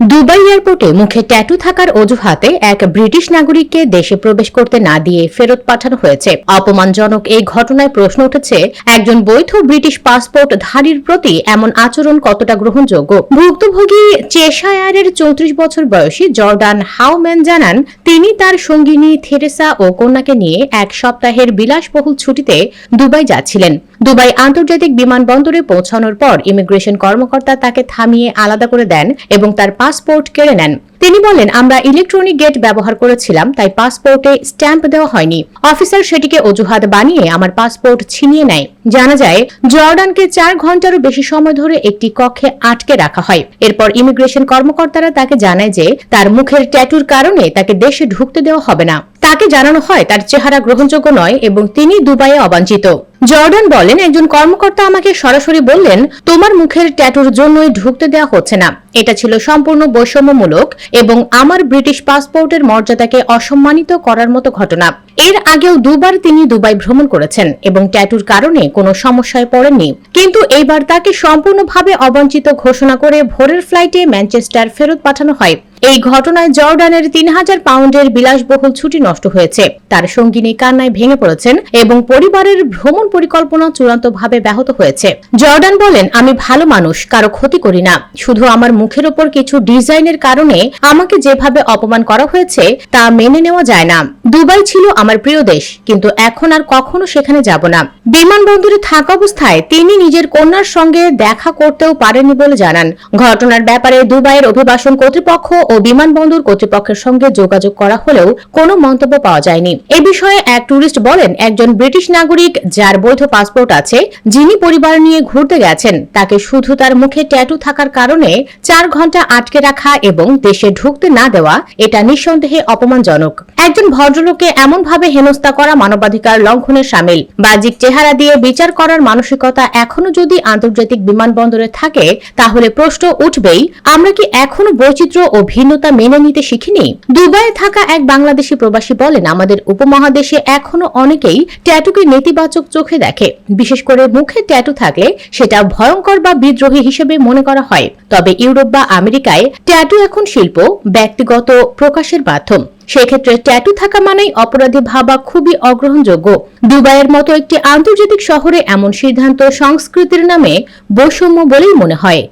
Dubai এয়ারপোর্টে মুখে tattoo থাকার অজুহাতে এক ব্রিটিশ নাগরিককে দেশে প্রবেশ করতে না দিয়ে ফেরত পাঠানো হয়েছে। অপমানজনক এই ঘটনায় প্রশ্ন উঠেছে, একজন বৈধ ব্রিটিশ পাসপোর্ট ধারীর প্রতি এমন আচরণ কতটা গ্রহণযোগ্য? ভুক্তভোগী চেশায়ারের চৌত্রিশ বছর বয়সী জর্ডান হাউম্যান জানান, তিনি তার সঙ্গিনী থেরেসা ও কন্যাকে নিয়ে এক সপ্তাহের বিলাসবহুল ছুটিতে দুবাই যাচ্ছিলেন। দুবাই আন্তর্জাতিক বিমানবন্দরে পৌঁছানোর পর ইমিগ্রেশন কর্মকর্তা তাকে থামিয়ে আলাদা করে দেন এবং তার পাসপোর্ট কেড়ে নেন। তিনি বলেন আমরা ইলেকট্রনিক গেট ব্যবহার করেছিলাম, তাই পাসপোর্টে স্ট্যাম্প দেওয়া হয়নি। অফিসার সেটিকে অজুহাত বানিয়ে আমার পাসপোর্ট ছিনিয়ে নেয়। জানা যায়, জর্ডানকে চার ঘন্টারও বেশি সময় ধরে একটি কক্ষে আটকে রাখা হয়। এরপর ইমিগ্রেশন কর্মকর্তারা তাকে জানায় যে, তার মুখের ট্যাটুর কারণে তাকে দেশে ঢুকতে দেওয়া হবে না। তাকে জানানো হয়, তার চেহারা গ্রহণযোগ্য নয় এবং তিনি দুবাইয়ে অবাঞ্ছিত। জর্ডান বলেন, একজন কর্মকর্তা আমাকে সরাসরি বললেন, তোমার মুখের ট্যাটুর জন্যই ঢুকতে দেওয়া হচ্ছে না। এটা ছিল সম্পূর্ণ বৈষম্যমূলক এবং আমার ব্রিটিশ পাসপোর্টের মর্যাদাকে অসম্মানিত করার মতো ঘটনা। এর আগেও দুবার তিনি দুবাই ভ্রমণ করেছেন এবং ট্যাটুর কারণে কোনো সমস্যায় পড়েননি। কিন্তু এইবার তাকে সম্পূর্ণভাবে অবঞ্চিত ঘোষণা করে ভোরের ফ্লাইটে ম্যানচেস্টার ফেরত পাঠানো হয়। এই ঘটনায় জর্ডানের তিন হাজার পাউন্ডের বিলাসবহুল ছুটি নষ্ট হয়েছে। তার সঙ্গিনী কান্নায় ভেঙে পড়েছেন এবং পরিবারের ভ্রমণ পরিকল্পনা চূড়ান্তভাবে ব্যাহত হয়েছে। জর্ডান বলেন, আমি ভালো মানুষ, কারও ক্ষতি করি না। শুধু আমার মুখের ওপর কিছু ডিজাইনের কারণে আমাকে যেভাবে অপমান করা হয়েছে, তা মেনে নেওয়া যায় না। দুবাই ছিল আমার প্রিয় দেশ, কিন্তু এখন আর কখনো সেখানে যাব না। বিমানবন্দরে থাকা অবস্থায় তিনি নিজের কন্যার সঙ্গে দেখা করতেও পারেননি বলে জানান। ঘটনার ব্যাপারে দুবাইয়ের অভিবাসন কর্তৃপক্ষ ও বিমানবন্দর কর্তৃপক্ষের সঙ্গে যোগাযোগ করা হলেও কোনো মন্তব্য পাওয়া যায়নি। এ বিষয়ে এক ট্যুরিস্ট বলেন, একজন ব্রিটিশ নাগরিক যার বৈধ পাসপোর্ট আছে, যিনি পরিবার নিয়ে ঘুরতে গেছেন, তাকে শুধু তার মুখে ট্যাটু থাকার কারণে চার ঘণ্টা আটকে রাখা এবং দেশে ঢুকতে না দেওয়া, এটা নিঃসন্দেহে অপমানজনক। একজন ভদ্রলোককে এমনভাবে হেনস্থা করা মানবাধিকার লঙ্ঘনের সামিল। বাহ্যিক চেহারা দিয়ে বিচার করার মানসিকতা এখনও যদি আন্তর্জাতিক বিমানবন্দরে থাকে, তাহলে প্রশ্ন উঠবেই, আমরা কি এখনও বৈচিত্র্য ও ভিন্নতা মেনে নিতে শিখিনি? দুবাইয়ে থাকা এক বাংলাদেশি প্রবাসী বলেন, আমাদের উপমহাদেশে এখনও অনেকেই ট্যাটুকে নেতিবাচক চোখে দেখে। বিশেষ করে মুখে ট্যাটু থাকলে সেটা ভয়ঙ্কর বা বিদ্রোহী হিসেবে মনে করা হয়। তবে ইউরোপ বা আমেরিকায় ট্যাটু এখন শিল্প ব্যক্তিগত প্রকাশের মাধ্যম। সেক্ষেত্রে ট্যাটু থাকা মানেই অপরাধী ভাবা খুবই অগ্রহণযোগ্য। দুবাইয়ের মতো একটি আন্তর্জাতিক শহরে এমন সিদ্ধান্ত সংস্কৃতির নামে বৈষম্য বলেই মনে হয়।